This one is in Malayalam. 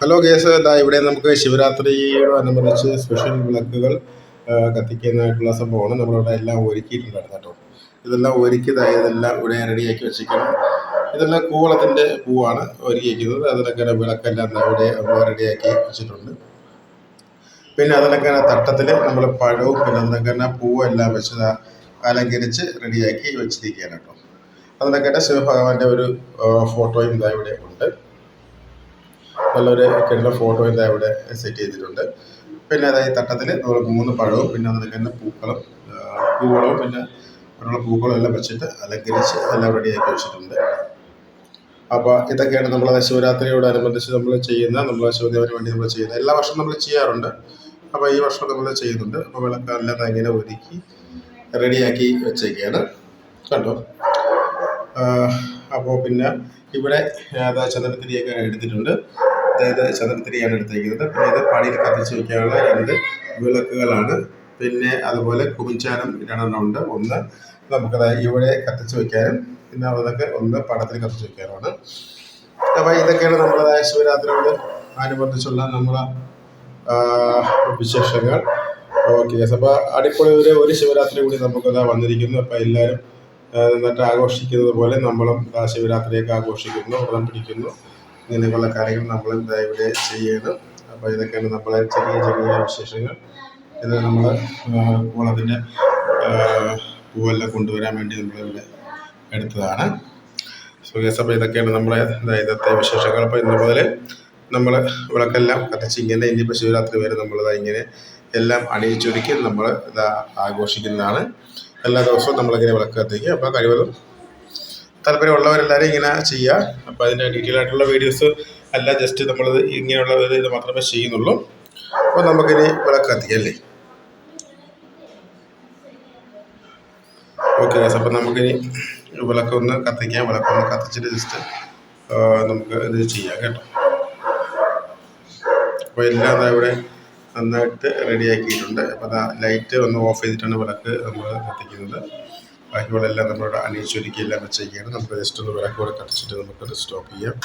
ഹലോ കേസ് ഇതാ ഇവിടെ നമുക്ക് ശിവരാത്രിയോടനുബന്ധിച്ച് സ്പെഷ്യൽ വിളക്കുകൾ കത്തിക്കുന്നതായിട്ടുള്ള സംഭവമാണ്. നമ്മളിവിടെ എല്ലാം ഒരുക്കിയിട്ടുണ്ടായിരുന്നു കേട്ടോ. ഇതെല്ലാം ഒരുക്കി ഇതെല്ലാം ഇവിടെ റെഡിയാക്കി വെച്ചിരിക്കണം. ഇതെല്ലാം കൂവളത്തിന്റെ പൂവാണ് ഒരുക്കിയിരിക്കുന്നത്. അതിനൊക്കെ വിളക്കെല്ലാം ഇവിടെ റെഡിയാക്കി വെച്ചിട്ടുണ്ട്. പിന്നെ അതിനൊക്കെ തട്ടത്തിൽ നമ്മൾ പഴവും പിന്നെ അതിനൊക്കെ തന്നെ പൂവും എല്ലാം വെച്ച് അലങ്കരിച്ച് റെഡിയാക്കി വെച്ചിരിക്കുകയാണ് കേട്ടോ. അതിനൊക്കെ ശിവഭഗവാന്റെ ഒരു ഫോട്ടോയും ഇതാ ഇവിടെ ഉണ്ട്. നല്ലൊരു കിടന്ന ഫോട്ടോ ഇവിടെ സെറ്റ് ചെയ്തിട്ടുണ്ട്. പിന്നെ അതായത് തട്ടത്തിൽ നമ്മൾ മൂന്ന് പഴവും പിന്നെ അതിൽ തന്നെ പൂക്കളും പൂവളവും പിന്നെ അതിനുള്ള പൂക്കളും എല്ലാം വെച്ചിട്ട് അലങ്കരിച്ച് എല്ലാം റെഡിയാക്കി വെച്ചിട്ടുണ്ട്. അപ്പോൾ ഇതൊക്കെയാണ് നമ്മൾ ശിവരാത്രിയോടനുബന്ധിച്ച് നമ്മൾ ചെയ്യുന്ന നമ്മൾ ശിവദേവന് വേണ്ടി നമ്മൾ ചെയ്യുന്ന എല്ലാ വർഷവും നമ്മൾ ചെയ്യാറുണ്ട്. അപ്പോൾ ഈ വർഷം നമ്മൾ ചെയ്യുന്നുണ്ട്. അപ്പോൾ നല്ല ഇങ്ങനെ ഒരുക്കി റെഡിയാക്കി വെച്ചേക്കാണ്. കണ്ടോ? അപ്പോൾ പിന്നെ ഇവിടെ ചന്ദനത്തിരിയൊക്കെ എടുത്തിട്ടുണ്ട്. അതായത് ചന്ദ്രത്തിരിയാണ് എടുത്തിരിക്കുന്നത് പിന്നെ ഇത് പണിയിൽ കത്തിച്ച് വയ്ക്കാനുള്ള രണ്ട് വിളക്കുകളാണ്. പിന്നെ അതുപോലെ കുമിഞ്ചാനം രണ്ടെണ്ണം ഉണ്ട്. ഒന്ന് നമുക്കത് ഇവിടെ കത്തിച്ച് വയ്ക്കാനും പിന്നെ അതൊക്കെ ഒന്ന് പടത്തിൽ കത്തിച്ച് വയ്ക്കാനുമാണ് അപ്പോൾ ഇതൊക്കെയാണ് നമ്മളതായ ശിവരാത്രിയോട് അനുബന്ധിച്ചുള്ള നമ്മളെ വിശേഷങ്ങൾ. ഓക്കെ അപ്പോൾ അടിപൊളി ഒരു ഒരു ശിവരാത്രി കൂടി നമുക്കത് വന്നിരിക്കുന്നു. അപ്പോൾ എല്ലാവരും നന്നായിട്ട് ആഘോഷിക്കുന്നത് പോലെ നമ്മളും ശിവരാത്രിയൊക്കെ ആഘോഷിക്കുന്നു വ്രതം പിടിക്കുന്നു. ഇങ്ങനെയുള്ള കാര്യങ്ങൾ നമ്മൾ ഇവിടെ ചെയ്യണം അപ്പോൾ ഇതൊക്കെയാണ് നമ്മളെ ചെറിയ ചെറിയ വിശേഷങ്ങൾ. ഇത് നമ്മൾ കുളത്തിന്റെ പൂവെല്ലാം കൊണ്ടുവരാൻ വേണ്ടി നമ്മളിവിടെ എടുത്തതാണ്. സോ യെസ് അപ്പോൾ ഇതൊക്കെയാണ് നമ്മുടെ ഇന്നത്തെ വിശേഷങ്ങൾ. അപ്പോൾ ഇന്ന് മുതൽ നമ്മൾ വിളക്കെല്ലാം കത്തിച്ച് ഇങ്ങനെ ഇനിയിപ്പോൾ ശിവരാത്രി വരെ നമ്മളിതാ ഇങ്ങനെ എല്ലാം അണിയിച്ചൊരുക്കി നമ്മൾ ഇതാ ആഘോഷിക്കുന്നതാണ്. എല്ലാ ദിവസവും നമ്മളിങ്ങനെ വിളക്ക് കത്തിക്കുക. അപ്പോൾ കഴിവതും താല്പര്യമുള്ളവരെല്ലാവരും ഇങ്ങനെ ചെയ്യുക. അപ്പോൾ അതിന്റെ ഡീറ്റെയിൽ ആയിട്ടുള്ള വീഡിയോസ് അല്ല ജസ്റ്റ് നമ്മൾ ഇങ്ങനെയുള്ള ഒരു ഇത് മാത്രമേ ചെയ്യുന്നുള്ളൂ. അപ്പോൾ നമുക്കിനി വിളക്ക് അല്ലേ? ഓക്കെ ഗസ് അപ്പം നമുക്കിനി വിളക്കൊന്ന് കത്തിക്കാം. വിളക്കൊന്ന് കത്തിച്ചിട്ട് ജസ്റ്റ് നമുക്ക് ഇത് ചെയ്യാം കേട്ടോ. അപ്പോൾ എല്ലാം ഇവിടെ നന്നായിട്ട് റെഡിയാക്കിയിട്ടുണ്ട് അപ്പോൾ ലൈറ്റ് ഒന്ന് ഓഫ് ചെയ്തിട്ടാണ് വിളക്ക് നമ്മൾ കത്തിക്കുന്നത്. ബാക്കിയുള്ളതെല്ലാം നമ്മളോട് അണിയിച്ചൊരുക്കി വെച്ചേക്കുകയാണ് നമുക്ക് ജസ്റ്റ് ഒന്ന് വിളക്ക് കടിച്ചിട്ട് നമുക്കത് സ്റ്റോപ്പ് ചെയ്യാം.